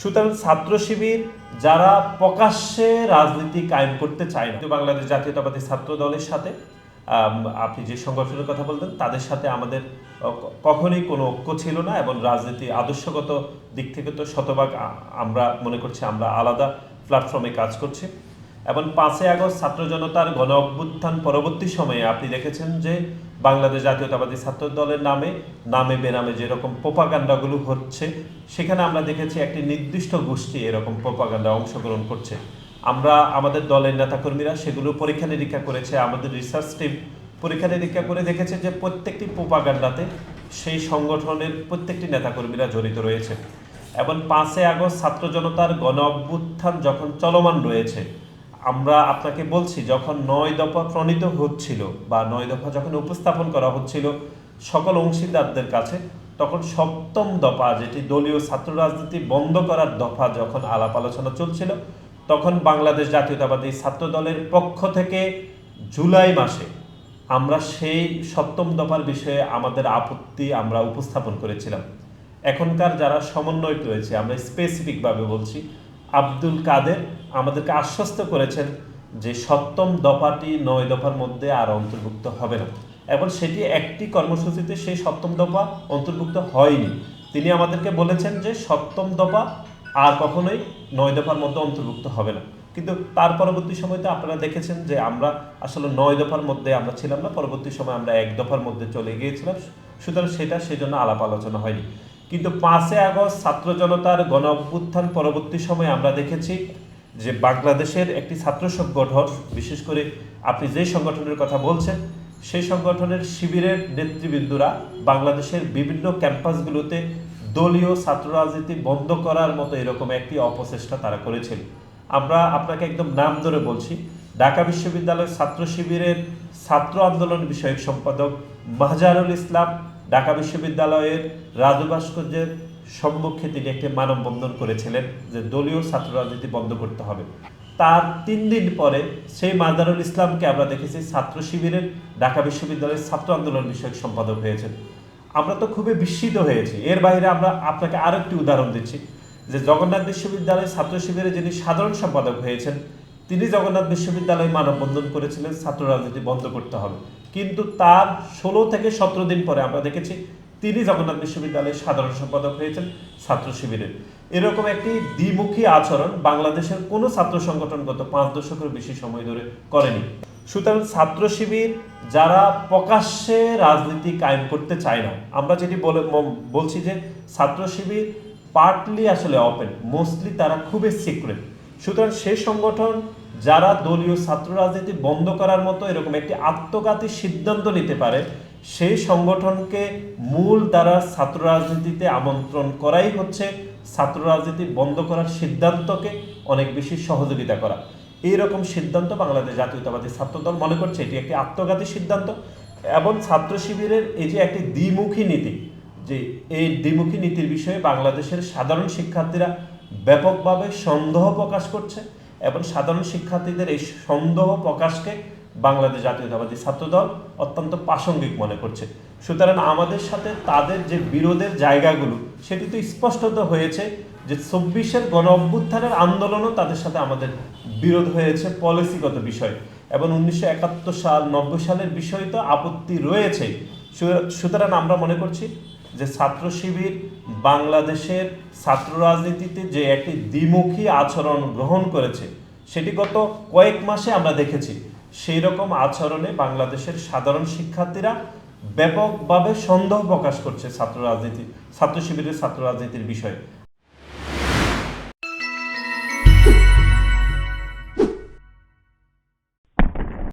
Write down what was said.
সুতরাং ছাত্র শিবির যারা প্রকাশ্যে রাজনীতি কায়েম করতে চায় না বাংলাদেশ জাতীয়তাবাদী ছাত্র দলের সাথে আপনি যে সংগঠনের কথা বলতেন তাদের সাথে আমাদের কখনোই কোনো ঐক্য ছিল না এবং রাজনীতি আদর্শগত দিক থেকে তো শতভাগ আমরা মনে করছি আমরা আলাদা প্ল্যাটফর্মে কাজ করছি। এবং পাঁচই আগস্ট ছাত্র জনতার গণ অভ্যুত্থান পরবর্তী সময়ে আপনি দেখেছেন যে বাংলাদেশ জাতীয়তাবাদী ছাত্র দলের নামে নামে বেনামে যেরকম প্রোপাগান্ডাগুলো হচ্ছে, সেখানে আমরা দেখেছি একটি নির্দিষ্ট গোষ্ঠী এরকম প্রোপাগান্ডা অংশগ্রহণ করছে। আমরা আমাদের দলের নেতাকর্মীরা সেগুলো পরীক্ষা নিরীক্ষা করেছে, আমাদের রিসার্চ টিম পরীক্ষা নিরীক্ষা করে দেখেছে যে প্রত্যেকটি প্রোপাগান্ডাতে সেই সংগঠনের প্রত্যেকটি নেতাকর্মীরা জড়িত রয়েছে। এবং পাঁচই আগস্ট ছাত্র জনতার গণ অভ্যুত্থান যখন চলমান রয়েছে আমরা আপনাকে বলছি, যখন নয় দফা প্রণীত হচ্ছিল বা নয় দফা যখন উপস্থাপন করা হচ্ছিল সকল অংশীদারদের কাছে, তখন সপ্তম দফা যেটি দলীয় ছাত্র রাজনীতি বন্ধ করার দফা যখন আলাপ আলোচনা চলছিল, তখন বাংলাদেশ জাতীয়তাবাদী ছাত্র দলের পক্ষ থেকে জুলাই মাসে আমরা সেই সপ্তম দফার বিষয়ে আমাদের আপত্তি আমরা উপস্থাপন করেছিলাম। এখনকার যারা সমন্বয়ক রয়েছে, আমরা স্পেসিফিকভাবে বলছি আব্দুল কাদের আমাদেরকে আশ্বস্ত করেছেন যে সপ্তম দফাটি নয় দফার মধ্যে আর অন্তর্ভুক্ত হবে না। এবং সেটি একটি কর্মসূচিতে সেই সপ্তম দফা অন্তর্ভুক্ত হয়নি। তিনি আমাদেরকে বলেছেন যে সপ্তম দফা আর কখনোই নয় দফার মধ্যে অন্তর্ভুক্ত হবে না। কিন্তু তার পরবর্তী সময়তে আপনারা দেখেছেন যে আমরা আসলে নয় দফার মধ্যে আমরা ছিলাম না, পরবর্তী সময় আমরা এক দফার মধ্যে চলে গিয়েছিলাম। সুতরাং সেটা সেজন্য আলাপ আলোচনা হয়নি। কিন্তু পাঁচই আগস্ট ছাত্র জনতার গণ অভ্যুত্থান পরবর্তী সময়ে আমরা দেখেছি যে বাংলাদেশের একটি ছাত্র সংগঠন, বিশেষ করে আপনি যে সংগঠনের কথা বলছেন, সেই সংগঠনের শিবিরের নেতৃবৃন্দরা বাংলাদেশের বিভিন্ন ক্যাম্পাসগুলোতে দলীয় ছাত্র রাজনীতি বন্ধ করার মতো এরকম একটি অপচেষ্টা তারা করেছিল। আমরা আপনাকে একদম নাম ধরে বলছি, ঢাকা বিশ্ববিদ্যালয়ের ছাত্র শিবিরের ছাত্র আন্দোলন বিষয়ক সম্পাদক মাহজারুল ইসলাম ঢাকা বিশ্ববিদ্যালয়ের রাজু ভাস্কর্যের সম্মুখে তিনি একটি মানববন্ধন করেছিলেন যে দলীয় ছাত্র রাজনীতি বন্ধ করতে হবে। তার তিন দিন পরে সেই মাজারুল ইসলামকে আমরা দেখেছি ছাত্র শিবিরের ঢাকা বিশ্ববিদ্যালয়ের ছাত্র আন্দোলন বিষয়ক সম্পাদক হয়েছেন। আমরা তো খুবই বিস্মিত হয়েছি। এর বাইরে আমরা আপনাকে আরও একটি উদাহরণ দিচ্ছি যে জগন্নাথ বিশ্ববিদ্যালয়ের ছাত্র শিবিরে যিনি সাধারণ সম্পাদক হয়েছেন, তিনি জগন্নাথ বিশ্ববিদ্যালয়ে মানববন্ধন করেছিলেন, ছাত্র রাজনীতি বন্ধ করতে হবে। কিন্তু তার ষোলো থেকে সতেরো দিন পরে আমরা দেখেছি তিনি জগন্নাথ বিশ্ববিদ্যালয়ের সাধারণ সম্পাদক হয়েছেন ছাত্র শিবিরের। এরকম একটি দ্বিমুখী আচরণ বাংলাদেশের কোনো ছাত্র সংগঠন গত পাঁচ দশকের বেশি সময় ধরে করেনি। সুতরাং ছাত্র শিবির যারা প্রকাশ্যে রাজনীতি কায়েম করতে চায় না, আমরা যেটি বলে বলছি যে ছাত্র শিবির পার্টলি আসলে ওপেন মোস্টলি তারা খুবই সিক্রেট সুতরাং সেই সংগঠন যারা দলীয় ছাত্র রাজনীতি বন্ধ করার মতো এরকম একটি আত্মঘাতী সিদ্ধান্ত নিতে পারে, সেই সংগঠনকে মূল দ্বারা ছাত্র রাজনীতিতে আমন্ত্রণ করাই হচ্ছে ছাত্র রাজনীতি বন্ধ করার সিদ্ধান্তকে অনেক বেশি সহযোগিতা করা। এইরকম সিদ্ধান্ত বাংলাদেশ জাতীয়তাবাদী ছাত্রদল মনে করছে এটি একটি আত্মঘাতী সিদ্ধান্ত এবং ছাত্র শিবিরের এই যে একটি দ্বিমুখী নীতি, যে এই দ্বিমুখী নীতির বিষয়ে বাংলাদেশের সাধারণ শিক্ষার্থীরা ব্যাপকভাবে সন্দেহ প্রকাশ করছে। এবং সাধারণ শিক্ষার্থীদের এই সন্দেহ প্রকাশকে বাংলাদেশ জাতীয়তাবাদী ছাত্রদল অত্যন্ত প্রাসঙ্গিক মনে করছে। সুতরাং আমাদের সাথে তাদের যে বিরোধের জায়গাগুলো, সেটি তো স্পষ্টত হয়েছে যে চব্বিশের গণ অভ্যুত্থানের আন্দোলনও তাদের সাথে আমাদের বিরোধ হয়েছে পলিসিগত বিষয়। এবং উনিশশো একাত্তর সাল, নব্বই সালের বিষয় তো আপত্তি রয়েছে। সুতরাং আমরা মনে করছি যে ছাত্র শিবির বাংলাদেশের ছাত্র রাজনীতিতে যে একটি দ্বিমুখী আচরণ গ্রহণ করেছে, সেটি গত কয়েক মাসে আমরা দেখেছি। সেই রকম আচরণে বাংলাদেশের সাধারণ শিক্ষার্থীরা ব্যাপকভাবে সন্দেহ প্রকাশ করছে ছাত্র রাজনীতি, ছাত্র শিবিরের ছাত্র রাজনীতির বিষয়ে।